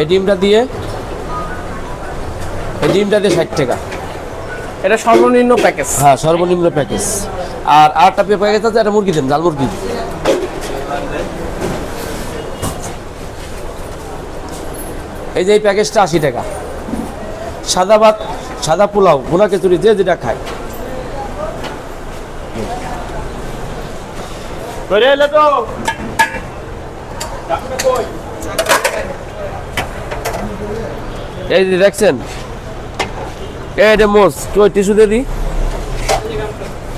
এই ডিমটা দিয়ে এই ডিমটা দিয়ে ষাট টাকা। এটা সর্বনিম্ন প্যাকেজ হ্যাঁ সর্বনিম্ন প্যাকেজ আর আরেকটা পে প্যাকেজ আছে একটা মুরগি দেন জাল মুরগি এই যে এই প্যাকেজটা আশি টাকা। সাদা ভাত সাদা পোলাও ভুনা খিচুড়ি যে যেটা খায়। এই যে দেখছেন? যে মোস তুই টিস্যু দিয়ে দি।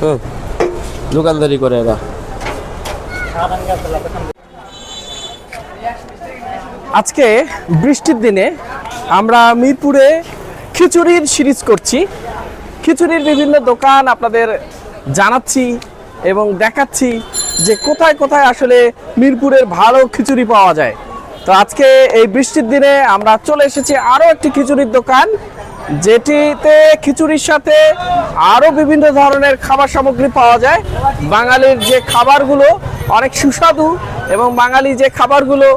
হুম দোকানদারি করে এরা। আজকে বৃষ্টির দিনে আমরা মিরপুরে খিচুড়ির সিরিজ করছি। খিচুড়ির বিভিন্ন দোকান আপনাদের জানাচ্ছি এবং দেখাচ্ছি যে কোথায় কোথায় আসলে মিরপুরের ভালো খিচুড়ি পাওয়া যায়। তো আজকে এই বৃষ্টির দিনে আমরা চলে এসেছি আরও একটি খিচুড়ির দোকান, যেটিতে খিচুড়ির সাথে আরও বিভিন্ন ধরনের খাবার সামগ্রী পাওয়া যায়। বাঙালির যে খাবারগুলো অনেক সুস্বাদু এবং বাঙালি যে খাবারগুলো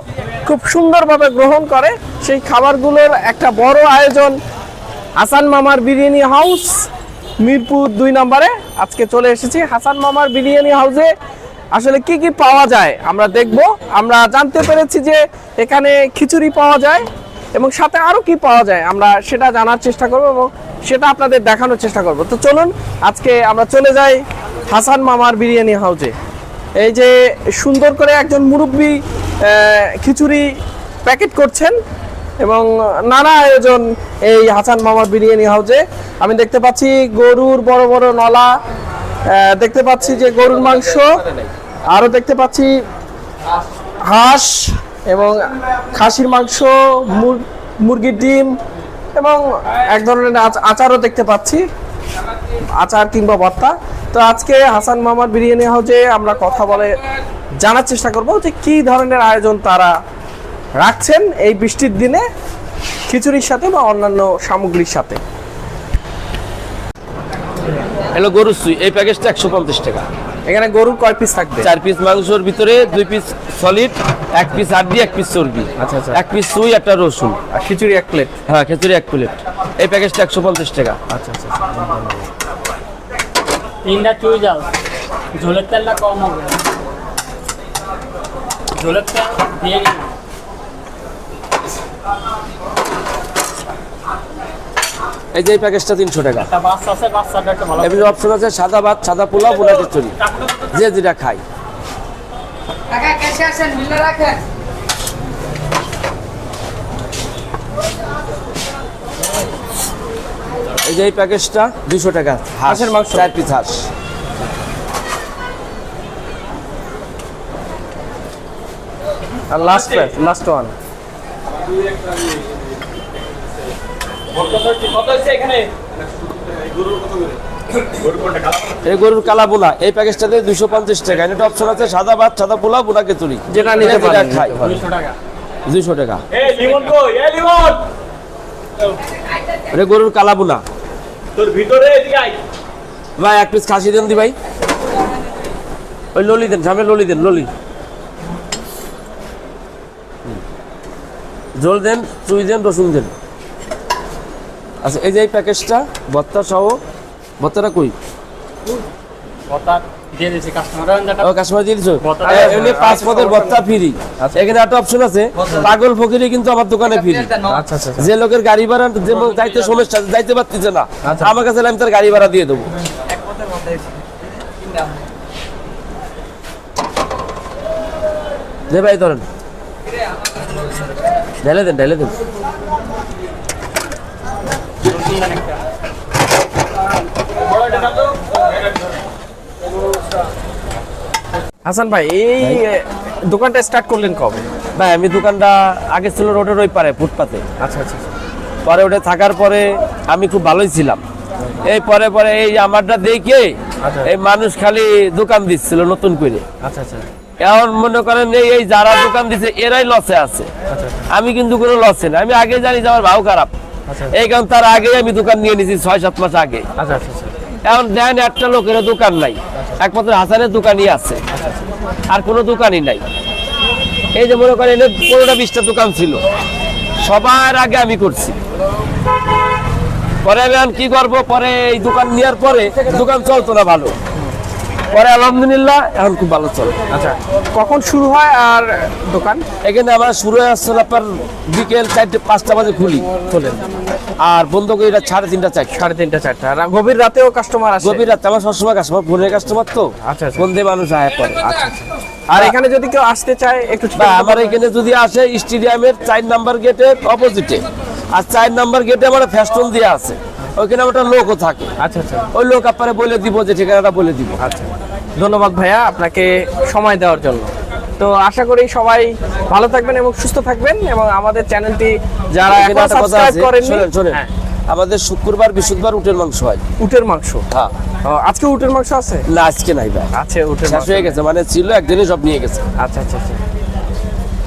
খুব সুন্দরভাবে গ্রহণ করে, সেই খাবারগুলোর একটা বড় আয়োজন হাসান মামার বিরিয়ানি হাউস, মিরপুর দুই নম্বরে আজকে চলে এসেছি। হাসান মামার বিরিয়ানি হাউসে আসলে কি কি পাওয়া যায় আমরা দেখব। আমরা জানতে পেরেছি যে এখানে খিচুড়ি পাওয়া যায় এবং সাথে আরও কি পাওয়া যায়। আমরা সেটা জানার চেষ্টা করব এবং সেটা আপনাদের দেখানোর চেষ্টা করব। তো চলুন, আজকে আমরা চলে যাই হাসান মামার বিরিয়ানি হাউসে এই যে সুন্দর করে একজন মুরব্বী খিচুড়ি প্যাকেট করছেন এবং নানা আয়োজন এই হাসান মামার বিরিয়ানি হাউসে আমি দেখতে পাচ্ছি গরুর বড় বড় নলা দেখতে পাচ্ছি যে গরুর মাংস, আরও দেখতে পাচ্ছি হাঁস এবং খাসির মাংস মুরগির ডিম এবং এক ধরনের আচ- আচারও দেখতে পাচ্ছি, আচার কিংবা ভর্তা। তো আজকে হাসান মামার বিরিয়ানি হাউসে আমরা কথা বলে জানার চেষ্টা করব যে কি ধরনের আয়োজন তারা রাখছেন এই বৃষ্টির দিনে, খিচুড়ির সাথে বা অন্যান্য সামগ্রীর সাথে। এলো গরুর সুই এই প্যাকেজটা একশো পঞ্চাশ টাকা। এখানে গরুর কয় পিস থাকবে? চার পিস মাংসর ভিতরে দুই পিস সলিড এক পিস হাড্ডি এক পিস চর্বি। আচ্ছা, আচ্ছা। এক পিস সুই একটা রসুন। আর খিচুড়ি এক প্লেট হ্যাঁ খিচুড়ি এক প্লেট এই প্যাকেজটা একশো পঞ্চাশ টাকা। আচ্ছা আচ্ছা। তিনটা চুই যাও। ঝোলের তেলটা কম হবে। ঝোলের তেল দিয়ে এই যে এই প্যাকেজটা তিনশো টাকা। এমনি অপশন আছে সাদা ভাত সাদা পোলাও বোনা খিচুড়ি যে যেটা রাখেন। এই যে এই প্যাকেজটা দুশো টাকা। হাঁসের মাংস? চার পিস হাঁস। আর লাস্ট লাস্ট ওয়ান এই গরুর কালা বোনা এই প্যাকেজটাতে দুশো পঞ্চাশ টাকা। এটা অপশন আছে সাদা ভাত সাদা পোলাও বোনা খিচুড়ি যেটা নিতে যেটা পারেন। দুশো টাকা। এটা গরুর কালা বোনা তোর ভিতরে ভাই এক পিস খাসি দেন দি ভাই। ওই ললি দেন সামনে ললি দেন ললি। ঝোল দেন চুই দেন রসুন দেন। আচ্ছা এই যে এই প্যাকেজটা ভত্তা সহ ভত্তাটা কই? কথা দিয়ে দিয়েছি কাস্টমার ও কাশ্মীর দিয়ে দিছো? এমনি পাঁচ পদের ভত্তা ফ্রি আচ্ছা। এখানে একটা অপশন আছে পাগল ফকিরি কিন্তু আমার দোকানে ফ্রি আচ্ছা আচ্ছা যে লোকের গাড়ি ভাড়া যে যাইতে সমস্যা যাইতে পারতেছে না। আচ্ছা। আমার কাছে আমি তার গাড়ি ভাড়া দিয়ে দেবো। দে ভাই ধরেন। ঢেলে দেন ঢেলে দেন। হাসান ভাই এই দোকানটা স্টার্ট করলেন কবে? ভাই আমি দোকানটা আগে ছিল রোডের ওই পারে ফুটপাতে। আচ্ছা আচ্ছা পরে ওটা থাকার পরে আমি খুব ভালোই ছিলাম। এই পরে পরে এই আমারটা দেখে আচ্ছা। এই মানুষ খালি দোকান দিচ্ছিল নতুন করে। আচ্ছা আচ্ছা। এখন মনে করেন এই এই যারা দোকান দিচ্ছে এরাই লসে আছে। আচ্ছা আমি কিন্তু কোনো লসে না আমি আগে জানি যে আমার ভাও খারাপ। আচ্ছা এই কারণ তার আগে আমি দোকান নিয়ে নিয়েছি ছয় সাত মাস আগে। আচ্ছা আচ্ছা আচ্ছা। এখন দেন একটা লোকের দোকান নাই। একমাত্র হাসানের দোকানই আছে। আর কোনো দোকানই নাই। এই যে মনে করেন পনেরোটা বিশটা দোকান ছিল। সবার আগে আমি করছি। পরে আমি কি করব? পরে এই দোকান নেওয়ার পরে দোকান চলতো না ভালো। পরে আলহামদুলিল্লাহ এখন খুব ভালো চলে। আচ্ছা কখন শুরু হয় আর দোকান? এখানে আমার শুরু হয়ে আসছে আপনার বিকেল চারটে পাঁচটা বাজে খুলি খোলেন আর বন্ধ করি এটা সাড়ে তিনটা চারটা। সাড়ে তিনটা চারটা। আর গভীর রাতেও কাস্টমার আসে? গভীর রাতে আমার সবসময় কাস্টমার ফোনের কাস্টমার তো। আচ্ছা, আচ্ছা। ফোন দিয়ে মানুষ আয় পরে আচ্ছা আচ্ছা। আর এখানে যদি কেউ আসতে চায় একটু আমার এখানে যদি আসে স্টেডিয়ামের চার নাম্বার গেটের অপোজিটে আর চার নাম্বার গেটে আমার ফ্যাস্টন দিয়ে আছে। ওইখানে আমার একটা লোকও থাকে। আচ্ছা আচ্ছা। ওই লোক আপনারা বলে দিব যে ঠিকানাটা বলে দিব। আচ্ছা। ধন্যবাদ ভাইয়া আপনাকে সময় দেওয়ার জন্য। তো আশা করি সবাই ভালো থাকবেন এবং সুস্থ থাকবেন এবং আমাদের চ্যানেলটি যারা এখানে সাবস্ক্রাইব করেননি শোনেন হ্যাঁ, আমাদের শুক্রবার বৃহস্পতিবার উটের মাংস হয়। উটের মাংস? হ্যাঁ। আজকে উটের মাংস আছে? না আজকে নাই ভাই। আছে উটের মাংস। হয়ে গেছে মানে ছিল একদিনই সব নিয়ে গেছে। আচ্ছা আচ্ছা আচ্ছা।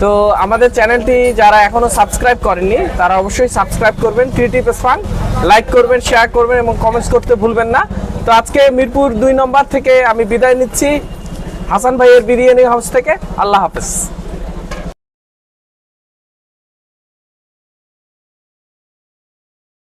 তো আমাদের চ্যানেলটি যারা এখনও সাবস্ক্রাইব করেননি তারা অবশ্যই সাবস্ক্রাইব করবেন ক্রিয়েটিভ ফান লাইক করবেন শেয়ার করবেন এবং কমেন্টস করতে ভুলবেন না। তো আজকে মিরপুর দুই নম্বর থেকে আমি বিদায় নিচ্ছি। হাসান ভাইয়ের বিরিয়ানি হাউস থেকে। আল্লাহ হাফেজ।